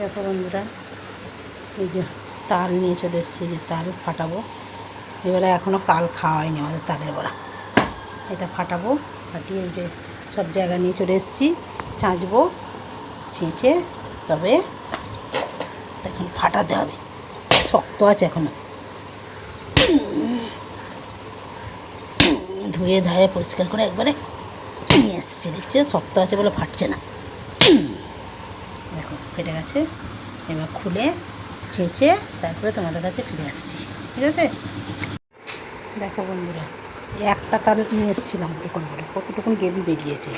দেখো বন্ধুরা, এই যে তাল নিয়ে চলে এসেছি যে তাল ফাটাবো। এবারে এখনও তাল খাওয়া হয়নি আমাদের তালের বড়া। এটা ফাটাবো, ফাটিয়ে যে সব জায়গা নিয়ে চলে এসেছি চাঁচবো ছেঁচে, তবে এখন ফাটাতে হবে। শক্ত আছে এখনও ধুয়ে ধায়ে পরিষ্কার করে একবারে নিয়ে এসেছি, দেখছি? শক্ত আছে বলে ফাটছে না। ফেটে গেছে। এবার খুলে চেঁচে তারপরে তোমাদের কাছে ফিরে আসছি। ঠিক আছে? দেখো বন্ধুরা, একটা তার নিয়ে এসেছিলাম এখন করে। কতটুকুন গেবি বেরিয়েছে।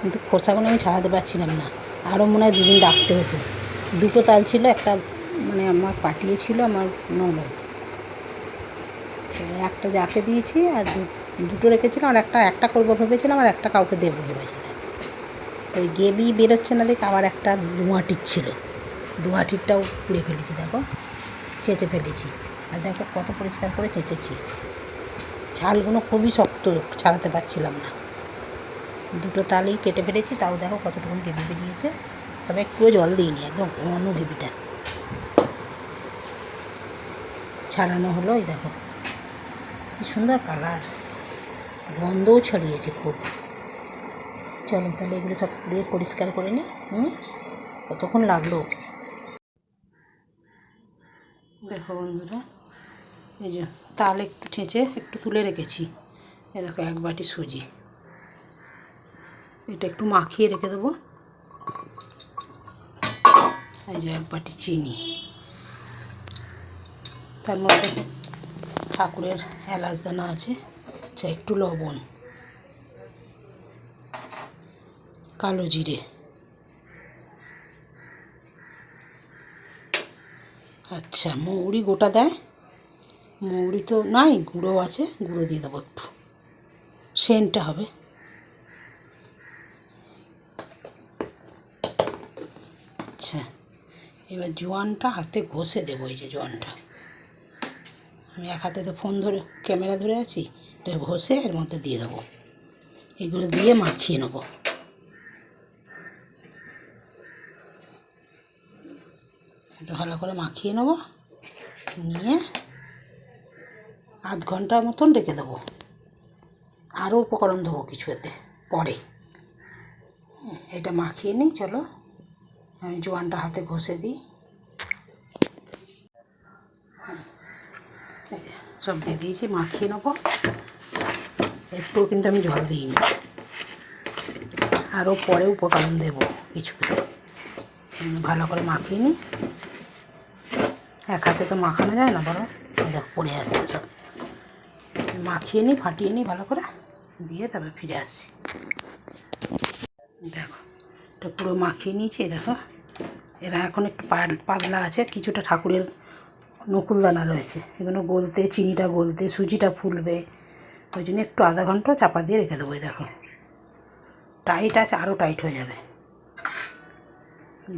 কিন্তু খোসাগুলো আমি ছাড়াতে পারছিলাম না। আরও মনে হয় দুদিন রাখতে হতো। দুটো তাল ছিল, একটা মানে আমার পাঠিয়েছিল আমার তো একটা যাকে দিয়েছি আর দুটো রেখেছিলাম, আর একটা একটা করব ভেবেছিলাম, আর একটা কাউকে দেবো ভেবেছিলাম। তো গেবি বেরোচ্ছে না দেখে আবার একটা দুয়াটির ছিল। দুয়াটিরটাও পুড়ে ফেলেছি, দেখো। চেঁচে ফেলেছি। আর দেখো কত পরিষ্কার করে চেঁচেছি। ছালগুলো খুবই শক্ত, ছাড়াতে পারছিলাম না। দুটো তালেই কেটে ফেলেছি, তাও দেখো কতটুকু গেবি বেরিয়েছে। তবে একটুও জল দিইনি, একদম ঘন গেবিটা ছাড়ানো হলো ওই দেখো। কি সুন্দর কালার। গন্ধও ছড়িয়েছে খুব। চলো তাহলে এগুলো সব পুড়িয়ে পরিষ্কার করে নিই, হুম? কতক্ষণ লাগল? দেখো বন্ধুরা, এই যে তাল একটু ঠেঁচে একটু তুলে রেখেছি। এ দেখো, এক বাটি সুজি। এটা একটু মাখিয়ে রেখে দেবো। এই যে এক বাটি চিনি। তার মধ্যে ঠাকুরের এলাচ দানা আছে আচ্ছা একটু লবণ। কালো জিরে। আচ্ছা মৌরি গোটা দেয়। মৌরি তো নাই, গুঁড়ো আছে, গুঁড়ো দিয়ে দেবো একটু। সেন্টটা হবে। আচ্ছা এবার জোয়ানটা হাতে ঘষে দেবো, এই যে জোয়ানটা। আমি এক হাতে তো ফোন ধরে, ক্যামেরা ধরে আছি, তো ঘষে এর মধ্যে দিয়ে দেবো। এগুলো দিয়ে মাখিয়ে নেব। ভালো করে মাখিয়ে নেব, নিয়ে আধ ঘণ্টা মতন রেখে দেবো। আরও উপকরণ দেবো কিছু এতে, পরে। এটা মাখিয়ে নিই, চলো। আমি জোয়ানটা হাতে ঘষে দিই। সব দিয়ে দিয়েছি, মাখিয়ে নেব। একটু কিন্তু আমি জল দিইনি। আরও পরে উপকরণ দেবো কিছু। ভালো করে মাখিয়ে নিই। এক হাতে তো মাখানো যায় না বলো দেখো, পড়ে যাচ্ছে সব। মাখিয়ে নিই ফাটিয়ে নিই ভালো করে দিয়ে তবে ফিরে আসছি। দেখো এটা পুরো মাখিয়ে নিয়েছি দেখো। এরা এখন একটু পাতলা আছে, কিছুটা ঠাকুরের নকুলদানা রয়েছে। এগুলো গলতে, চিনিটা গলতে, সুজিটা ফুলবে। ওই জন্য একটু আধা ঘণ্টা চাপা দিয়ে রেখে দেবো দেখো। টাইট আছে আরও টাইট হয়ে যাবে।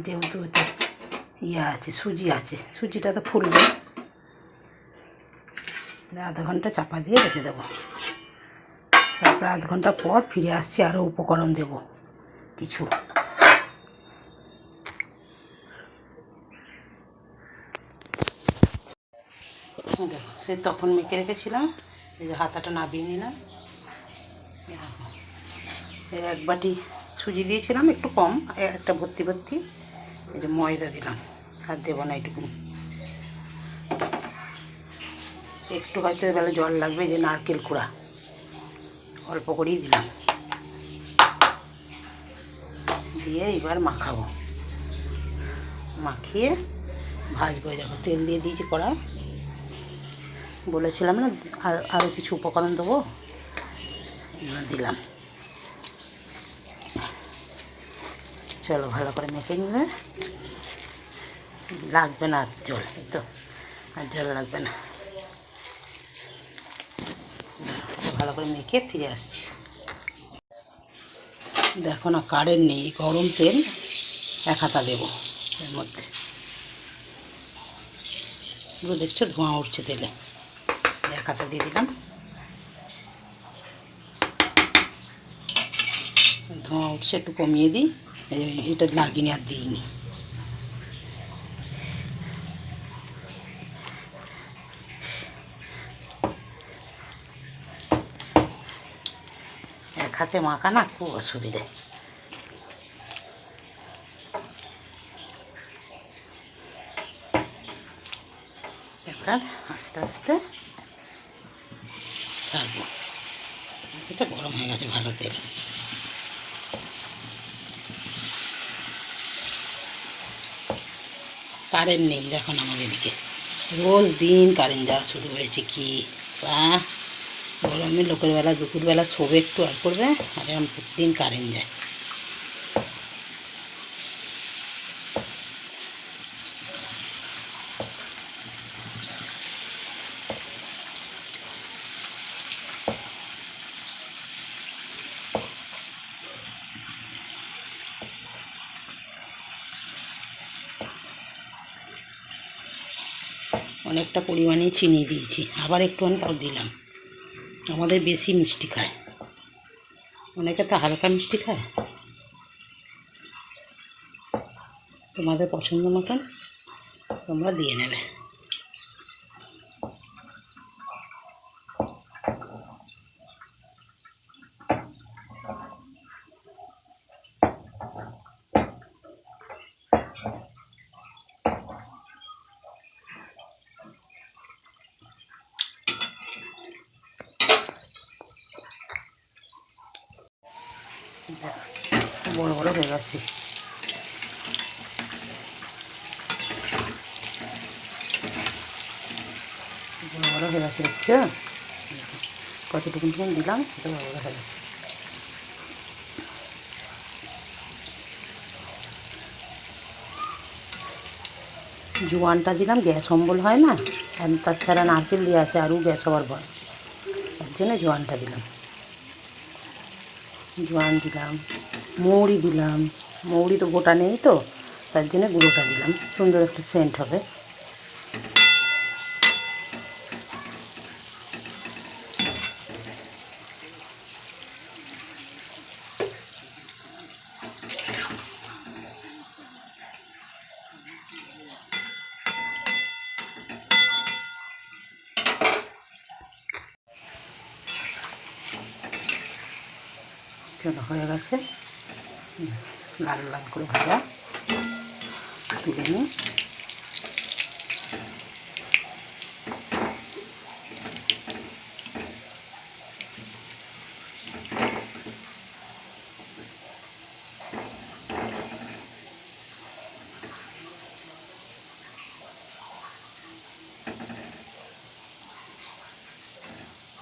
যেহেতু ইয়ে আছে, সুজি আছে। সুজিটা তো ফুলবে। আধ ঘণ্টা চাপা দিয়ে রেখে দেবো। তারপর আধ ঘণ্টা পর ফিরে আসছি আরও উপকরণ দেব। কিছু। দেখো, সে তখন মেখে রেখেছিলাম, এই যে হাতাটা নাবিয়ে নিলাম। এক বাটি সুজি দিয়েছিলাম, একটু কম, একটা ভর্তি ভর্তি। এই যে ময়দা দিলাম। আর দেবো না এটুকু একটু হয়তো এবেলা জল লাগবে যে নারকেল কুড়া। অল্প করেই দিলাম। দিয়ে এবার মাখাবো। মাখিয়ে ভাজবো দেখো, তেল দিয়ে দিয়েছি কড়া বলেছিলাম না, আর আরও কিছু উপকরণ দেবো? এগুলো দিলাম। চলো, ভালো করে মেখে নিবে। লাগবে না আর জল, এই তো, আর জল লাগবে না। ভালো করে মেখে ফিরে আসছি। দেখো না, কারেন্ট নেই, গরম তেল, এক হাতা দেবো এর মধ্যে। এগুলো দেখছ, ধোঁয়া উঠছে তেলে। এক হাতা দিয়ে দিলাম। ধোঁয়া উঠছে, একটু কমিয়ে দিই। এটা না কিনে আর দিইনি। এক হাতে মাখা না, খুব অসুবিধে। এবার আস্তে আস্তে ছাড়বো। এটা গরম হয়ে গেছে ভালো তেল। কারেন্ট নেই দেখুন আমাদের এদিকে রোজ দিন কারেন্ট যাওয়া শুরু হয়েছে কি? বা গরমে লোকের বেলা, দুপুরবেলা শোবে একটু আর করবে, আর এরকম প্রতিদিন কারেন্ট যায়। অনেকটা পরিমাণে চিনি দিয়েছি। আবার একটুখানি তাও দিলাম। আমাদের বেশি মিষ্টি খায়। অনেকে তো হালকা মিষ্টি খায়। তোমাদের পছন্দ মতন তোমরা দিয়ে নেবে। বড় বড় হয়ে গেছে। বড় বড় হয়ে গেছে, দেখছ? কতটুকু টুকুন দিলাম এটা বড় বড় হয়ে গেছে। জোয়ানটা দিলাম, গ্যাস অম্বল হয় না তাছাড়া নারকেল দিয়ে আছে আরও গ্যাস হওয়ার ভয়। তার জন্য জোয়ানটা দিলাম। জোয়ান দিলাম, মৌরি দিলাম, মৌরি তো গোটা নেই তো, তার জন্য গুঁড়োটা দিলাম। সুন্দর একটা সেন্ট হবে। চলো হয়ে গেছে। লাল লাল করে ভাজা। তুলে নিই।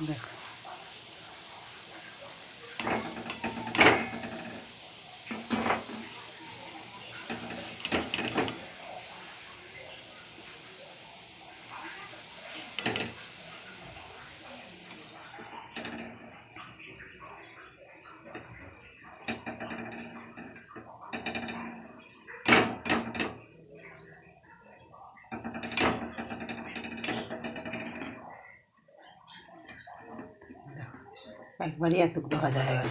দেখো। একবারই এত হয়ে গেল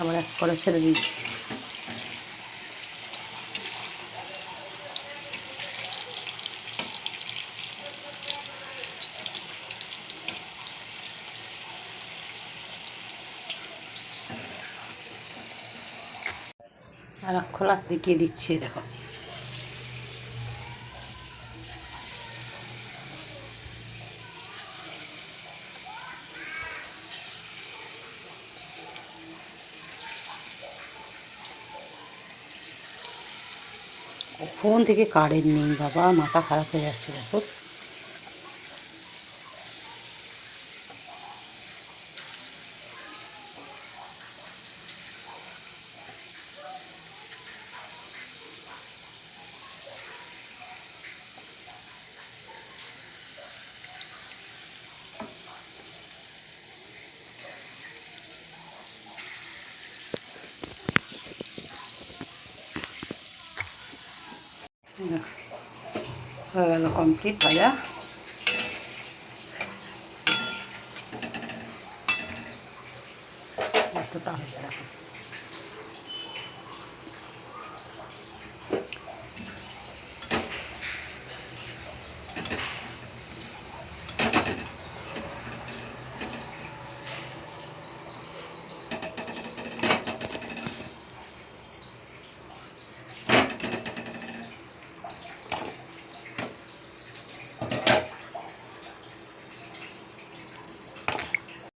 আবার এক করে ছেড়ে দিয়েছি খোলা দেখিয়ে দিচ্ছি দেখো। কখন থেকে কারেন্ট নেই বাবা মাথা খারাপ হয়ে যাচ্ছে দেখো। হয়ে গেল কমপ্লিট ভাজা